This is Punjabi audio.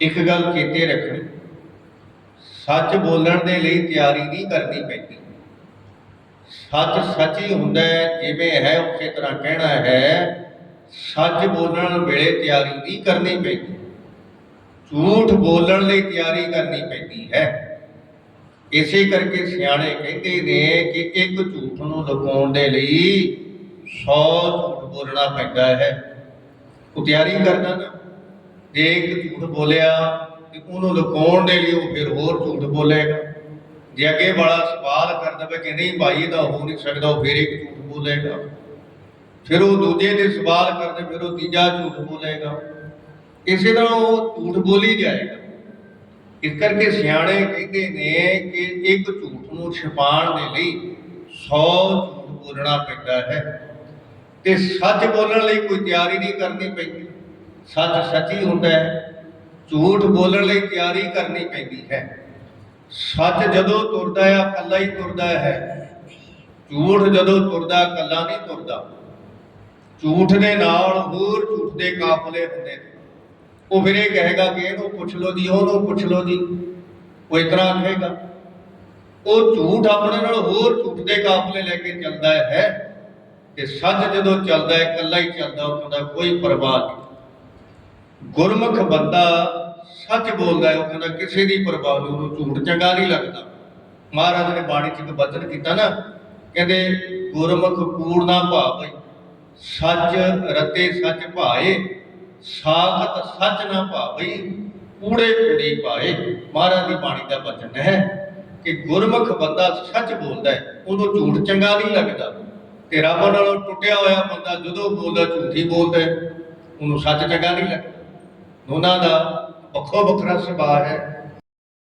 ਇੱਕ ਗੱਲ ਚੇਤੇ ਰੱਖਣੀ। ਸੱਚ ਬੋਲਣ ਦੇ ਲਈ ਤਿਆਰੀ ਨਹੀਂ ਕਰਨੀ ਪੈਂਦੀ। ਸੱਚ ਸੱਚ ਹੀ ਹੁੰਦਾ ਹੈ, ਜਿਵੇਂ ਹੈ, ਉਸੇ ਤਰ੍ਹਾਂ ਕਹਿਣਾ ਹੈ। ਸੱਚ ਬੋਲਣ ਵੇਲੇ ਤਿਆਰੀ ਨਹੀਂ ਕਰਨੀ ਪੈਂਦੀ। ਝੂਠ ਬੋਲਣ ਲਈ ਤਿਆਰੀ ਕਰਨੀ ਪੈਂਦੀ ਹੈ। ਇਸੇ ਕਰਕੇ ਸਿਆਣੇ ਕਹਿੰਦੇ ਨੇ ਕਿ ਇੱਕ ਝੂਠ ਨੂੰ ਲੁਕਾਉਣ ਦੇ ਲਈ 100 ਝੂਠ ਬੋਲਣਾ ਪੈਂਦਾ ਹੈ। ਉਹ ਤਿਆਰੀ ਕਰਦਾ ਨਾ। ਜੇ ਇੱਕ ਝੂਠ ਬੋਲਿਆ ਤੇ ਉਹਨੂੰ ਲੁਕਾਉਣ ਦੇ ਲਈ ਉਹ ਫਿਰ ਹੋਰ ਝੂਠ ਬੋਲੇਗਾ। ਜੇ ਅੱਗੇ ਵਾਲਾ ਸਵਾਲ ਕਰ ਦਵੇ ਕਿ ਨਹੀਂ ਭਾਈ ਇਹਦਾ ਹੋ ਨਹੀਂ ਸਕਦਾ, ਉਹ ਫਿਰ ਇੱਕ ਝੂਠ ਬੋਲੇਗਾ। ਫਿਰ ਉਹ ਦੂਜੇ ਦੇ ਸਵਾਲ ਕਰਦੇ, ਫਿਰ ਉਹ ਤੀਜਾ ਝੂਠ ਬੋਲੇਗਾ। ਇਸੇ ਤਰ੍ਹਾਂ ਉਹ ਝੂਠ ਬੋਲੀ ਜਾਏਗਾ। ਇਸ ਕਰਕੇ ਸਿਆਣੇ ਕਹਿੰਦੇ ਨੇ ਕਿ ਇੱਕ ਝੂਠ ਨੂੰ ਛੁਪਾਉਣ ਦੇ ਲਈ 100 ਝੂਠ ਬੋਲਣਾ ਪੈਂਦਾ ਹੈ। ਤੇ ਸੱਚ ਬੋਲਣ ਲਈ ਕੋਈ ਤਿਆਰੀ ਨਹੀਂ ਕਰਨੀ ਪੈਂਦੀ। ਸੱਚ ਸੱਚੀ ਹੁੰਦਾ ਹੈ, ਝੂਠ ਬੋਲਣ ਲਈ ਤਿਆਰੀ ਕਰਨੀ ਪੈਂਦੀ ਹੈ। ਸੱਚ ਜਦੋਂ ਤੁਰਦਾ ਹੈ, ਇਕੱਲਾ ਹੀ ਤੁਰਦਾ ਹੈ। ਝੂਠ ਜਦੋਂ ਤੁਰਦਾ, ਇਕੱਲਾ ਨਹੀਂ ਤੁਰਦਾ। ਝੂਠ ਦੇ ਨਾਲ ਹੋਰ ਝੂਠ ਦੇ ਕਾਫਲੇ ਹੁੰਦੇ ਨੇ। ਉਹ ਫਿਰ ਇਹ ਕਹੇਗਾ ਕਿ ਇਹਨੂੰ ਪੁੱਛ ਲਓ ਜੀ, ਉਹਨੂੰ ਪੁੱਛ ਲਓ ਜੀ। ਉਹ ਇਸ ਤਰ੍ਹਾਂ ਕਹੇਗਾ ਉਹ ਝੂਠ ਆਪਣੇ ਨਾਲ ਹੋਰ ਝੂਠ ਦੇ ਕਾਫਲੇ ਲੈ ਕੇ ਚੱਲਦਾ ਹੈ। ਤੇ ਸੱਚ ਜਦੋਂ ਚੱਲਦਾ ਹੈ, ਇਕੱਲਾ ਹੀ ਚੱਲਦਾ ਉਹਦਾ ਕੋਈ ਪਰਵਾਹ ਨਹੀਂ। ਗੁਰਮੁਖ ਬੰਦਾ ਸੱਚ ਬੋਲਦਾ ਹੈ ਉਹ ਕਹਿੰਦਾ ਕਿਸੇ ਦੀ ਪਰਵਾਹ ਨਹੀਂ, ਉਹਨੂੰ ਝੂਠ ਚੰਗਾ ਨਹੀਂ ਲੱਗਦਾ। ਮਹਾਰਾਜ ਨੇ ਬਾਣੀ 'ਚ ਇੱਕ ਬਚਨ ਕੀਤਾ ਨਾ, ਕਹਿੰਦੇ, ਗੁਰਮੁਖ ਕੂੜ ਨਾ ਭਾਵੈ, ਸੱਚ ਰਤੇ ਸੱਚ ਭਾਏ, ਸਾਖਤ ਸੱਚ ਨਾ ਭਾਵੈ, ਕੂੜੇ ਕੂੜੀ ਪਾਏ। ਮਹਾਰਾਜ ਦੀ ਬਾਣੀ ਦਾ ਬਚਨ ਹੈ ਕਿ ਗੁਰਮੁਖ ਬੰਦਾ ਸੱਚ ਬੋਲਦਾ ਹੈ, ਉਹਨੂੰ ਝੂਠ ਚੰਗਾ ਨਹੀਂ ਲੱਗਦਾ। ਤੇ ਰੱਬ ਨਾਲੋਂ ਟੁੱਟਿਆ ਹੋਇਆ ਬੰਦਾ ਜਦੋਂ ਬੋਲਦਾ, ਝੂਠੀ ਬੋਲਦਾ ਉਹਨੂੰ ਸੱਚ ਚੰਗਾ ਨਹੀਂ ਲੱਗਦਾ। ਦੋਨਾਂ ਦਾ ਵੱਖੋ ਵੱਖਰਾ ਸੁਭਾਅ ਹੈ।